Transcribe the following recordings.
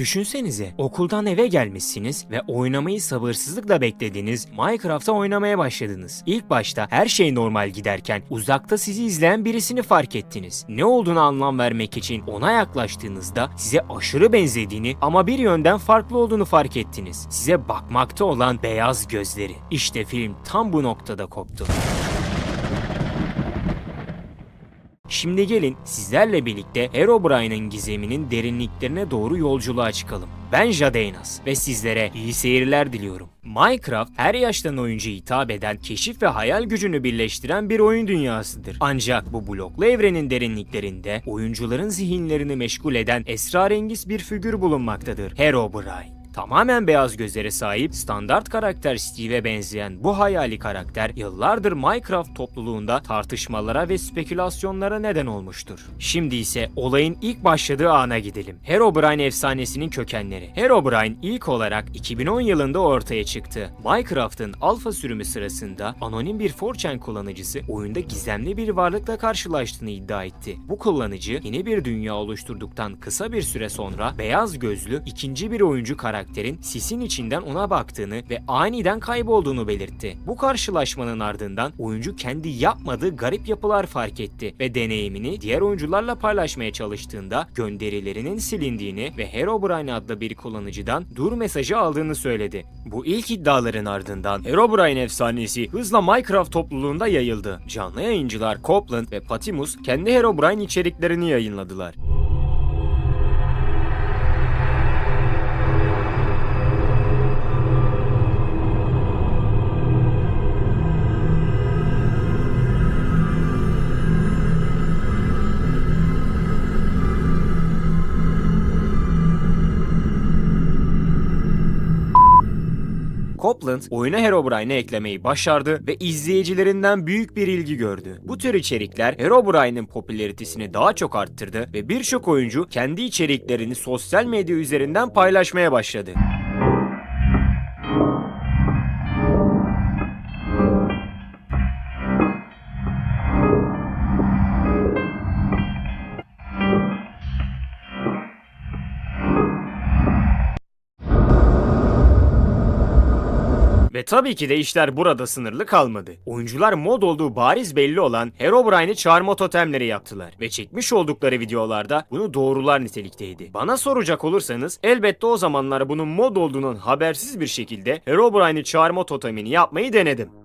Düşünsenize okuldan eve gelmişsiniz ve oynamayı sabırsızlıkla beklediğiniz Minecraft'a oynamaya başladınız. İlk başta her şey normal giderken uzakta sizi izleyen birisini fark ettiniz. Ne olduğunu anlam vermek için ona yaklaştığınızda size aşırı benzediğini ama bir yönden farklı olduğunu fark ettiniz. Size bakmakta olan beyaz gözleri. İşte film tam bu noktada koptu. Şimdi gelin sizlerle birlikte Herobrine'ın gizeminin derinliklerine doğru yolculuğa çıkalım. Ben Jadeynas ve sizlere iyi seyirler diliyorum. Minecraft her yaştan oyuncuya hitap eden, keşif ve hayal gücünü birleştiren bir oyun dünyasıdır. Ancak bu bloklu evrenin derinliklerinde oyuncuların zihinlerini meşgul eden esrarengiz bir figür bulunmaktadır. Herobrine. Tamamen beyaz gözlere sahip standart karakter Steve'e benzeyen bu hayali karakter yıllardır Minecraft topluluğunda tartışmalara ve spekülasyonlara neden olmuştur. Şimdi ise olayın ilk başladığı ana gidelim. Herobrine efsanesinin kökenleri. Herobrine ilk olarak 2010 yılında ortaya çıktı. Minecraft'ın alfa sürümü sırasında anonim bir 4chan kullanıcısı oyunda gizemli bir varlıkla karşılaştığını iddia etti. Bu kullanıcı yeni bir dünya oluşturduktan kısa bir süre sonra beyaz gözlü ikinci bir oyuncu karakterin sisin içinden ona baktığını ve aniden kaybolduğunu belirtti. Bu karşılaşmanın ardından oyuncu kendi yapmadığı garip yapılar fark etti ve deneyimini diğer oyuncularla paylaşmaya çalıştığında gönderilerinin silindiğini ve Herobrine adlı bir kullanıcıdan dur mesajı aldığını söyledi. Bu ilk iddiaların ardından Herobrine efsanesi hızla Minecraft topluluğunda yayıldı. Canlı yayıncılar Copland ve Patimus kendi Herobrine içeriklerini yayınladılar. Copland oyuna Herobrine'i eklemeyi başardı ve izleyicilerinden büyük bir ilgi gördü. Bu tür içerikler Herobrine'in popülaritesini daha çok arttırdı ve birçok oyuncu kendi içeriklerini sosyal medya üzerinden paylaşmaya başladı. Ve tabii ki de işler burada sınırlı kalmadı. Oyuncular mod olduğu bariz belli olan Herobrine'i çağırma totemleri yaptılar. Ve çekmiş oldukları videolarda bunu doğrular nitelikteydi. Bana soracak olursanız elbette o zamanlar bunun mod olduğunun habersiz bir şekilde Herobrine'i çağırma totemini yapmayı denedim.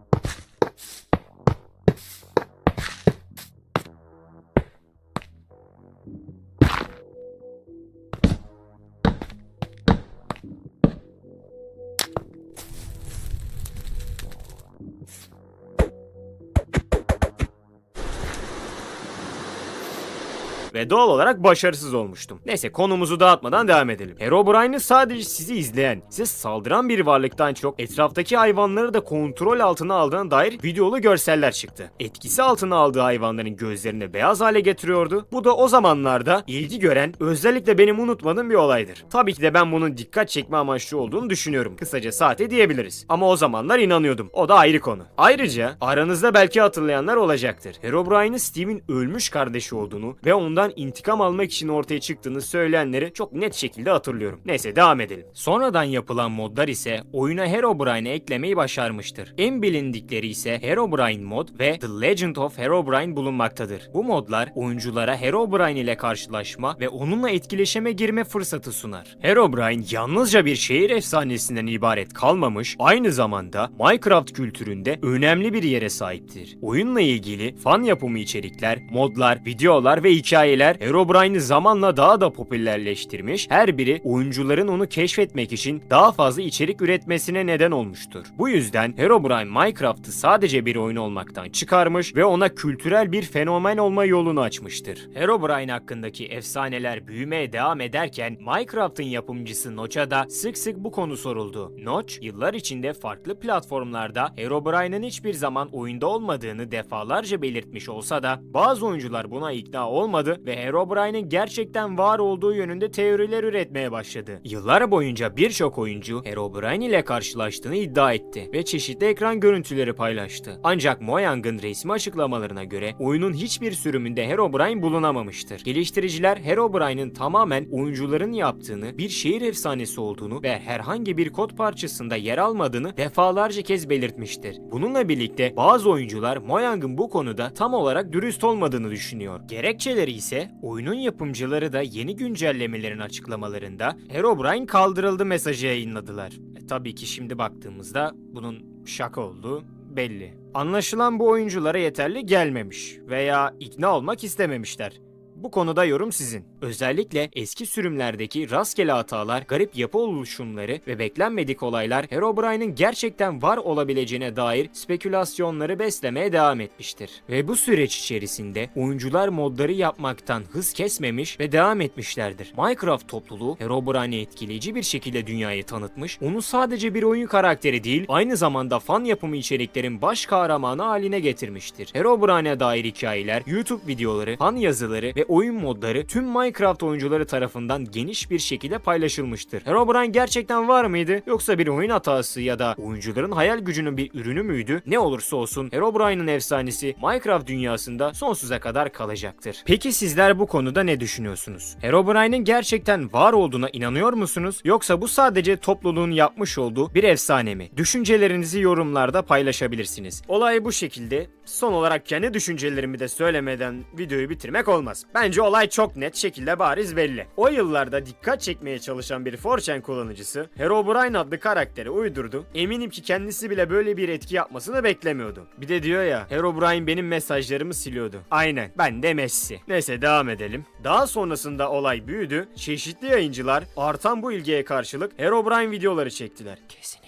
Ve doğal olarak başarısız olmuştum. Neyse konumuzu dağıtmadan devam edelim. Herobrine'i sadece sizi izleyen, size saldıran bir varlıktan çok etraftaki hayvanları da kontrol altına aldığına dair videolu görseller çıktı. Etkisi altına aldığı hayvanların gözlerini beyaz hale getiriyordu. Bu da o zamanlarda ilgi gören, özellikle benim unutmadığım bir olaydır. Tabii ki de ben bunun dikkat çekme amaçlı olduğunu düşünüyorum. Kısaca saate diyebiliriz. Ama o zamanlar inanıyordum. O da ayrı konu. Ayrıca aranızda belki hatırlayanlar olacaktır. Herobrine'in Steve'in ölmüş kardeşi olduğunu ve ondan intikam almak için ortaya çıktığını söyleyenleri çok net şekilde hatırlıyorum. Neyse devam edelim. Sonradan yapılan modlar ise oyuna Herobrine'i eklemeyi başarmıştır. En bilindikleri ise Herobrine mod ve The Legend of Herobrine bulunmaktadır. Bu modlar oyunculara Herobrine ile karşılaşma ve onunla etkileşime girme fırsatı sunar. Herobrine yalnızca bir şehir efsanesinden ibaret kalmamış, aynı zamanda Minecraft kültüründe önemli bir yere sahiptir. Oyunla ilgili fan yapımı içerikler, modlar, videolar ve hikayeler Herobrine'i zamanla daha da popülerleştirmiş, her biri oyuncuların onu keşfetmek için daha fazla içerik üretmesine neden olmuştur. Bu yüzden Herobrine Minecraft'ı sadece bir oyun olmaktan çıkarmış ve ona kültürel bir fenomen olma yolunu açmıştır. Herobrine hakkındaki efsaneler büyümeye devam ederken Minecraft'ın yapımcısı Notch'a da sık sık bu konu soruldu. Notch, yıllar içinde farklı platformlarda Herobrine'ın hiçbir zaman oyunda olmadığını defalarca belirtmiş olsa da bazı oyuncular buna ikna olmadı ve Herobrine'in gerçekten var olduğu yönünde teoriler üretmeye başladı. Yıllar boyunca birçok oyuncu Herobrine ile karşılaştığını iddia etti ve çeşitli ekran görüntüleri paylaştı. Ancak Mojang'ın resmi açıklamalarına göre oyunun hiçbir sürümünde Herobrine bulunamamıştır. Geliştiriciler Herobrine'in tamamen oyuncuların yaptığını, bir şehir efsanesi olduğunu ve herhangi bir kod parçasında yer almadığını defalarca kez belirtmiştir. Bununla birlikte bazı oyuncular Mojang'ın bu konuda tam olarak dürüst olmadığını düşünüyor. Gerekçeleri ise oyunun yapımcıları da yeni güncellemelerin açıklamalarında Herobrine kaldırıldı mesajı yayınladılar. E, tabii ki şimdi baktığımızda bunun şaka olduğu belli. Anlaşılan bu oyunculara yeterli gelmemiş veya ikna olmak istememişler. Bu konuda yorum sizin. Özellikle eski sürümlerdeki rastgele hatalar, garip yapı oluşumları ve beklenmedik olaylar Herobrine'in gerçekten var olabileceğine dair spekülasyonları beslemeye devam etmiştir. Ve bu süreç içerisinde oyuncular modları yapmaktan hız kesmemiş ve devam etmişlerdir. Minecraft topluluğu Herobrine'i etkileyici bir şekilde dünyaya tanıtmış, onu sadece bir oyun karakteri değil, aynı zamanda fan yapımı içeriklerin baş kahramanı haline getirmiştir. Herobrine'e dair hikayeler, YouTube videoları, fan yazıları ve oyun modları tüm Minecraft oyuncuları tarafından geniş bir şekilde paylaşılmıştır. Herobrine gerçekten var mıydı yoksa bir oyun hatası ya da oyuncuların hayal gücünün bir ürünü müydü? Ne olursa olsun Herobrine'in efsanesi Minecraft dünyasında sonsuza kadar kalacaktır. Peki sizler bu konuda ne düşünüyorsunuz? Herobrine'in gerçekten var olduğuna inanıyor musunuz? Yoksa bu sadece topluluğun yapmış olduğu bir efsane mi? Düşüncelerinizi yorumlarda paylaşabilirsiniz. Olay bu şekilde. Son olarak kendi düşüncelerimi de söylemeden videoyu bitirmek olmaz. Bence olay çok net şekilde bariz belli. O yıllarda dikkat çekmeye çalışan bir 4chan kullanıcısı Herobrine adlı karakteri uydurdu. Eminim ki kendisi bile böyle bir etki yapmasını beklemiyordu. Bir de diyor ya Herobrine benim mesajlarımı siliyordu. Aynen ben de Messi. Neyse devam edelim. Daha sonrasında olay büyüdü. Çeşitli yayıncılar artan bu ilgiye karşılık Herobrine videoları çektiler. Yok.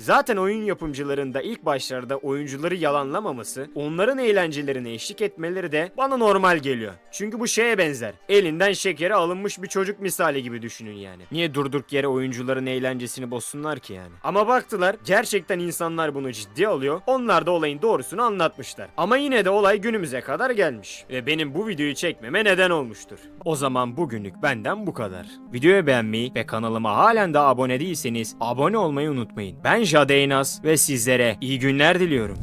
Zaten oyun yapımcılarında ilk başlarda oyuncuları yalanlamaması, onların eğlencelerine eşlik etmeleri de bana normal geliyor. Çünkü bu şeye benzer. Elinden şekeri alınmış bir çocuk misali gibi düşünün yani. Niye durduk yere oyuncuların eğlencesini bozsunlar ki yani? Ama baktılar gerçekten insanlar bunu ciddiye alıyor. Onlar da olayın doğrusunu anlatmışlar. Ama yine de olay günümüze kadar gelmiş. Ve benim bu videoyu çekmeme neden olmuştur. O zaman bugünlük benden bu kadar. Videoyu beğenmeyi ve kanalıma halen daha abone değilseniz abone olmayı unutmayın. Ben Jade Eynaz ve sizlere iyi günler diliyorum.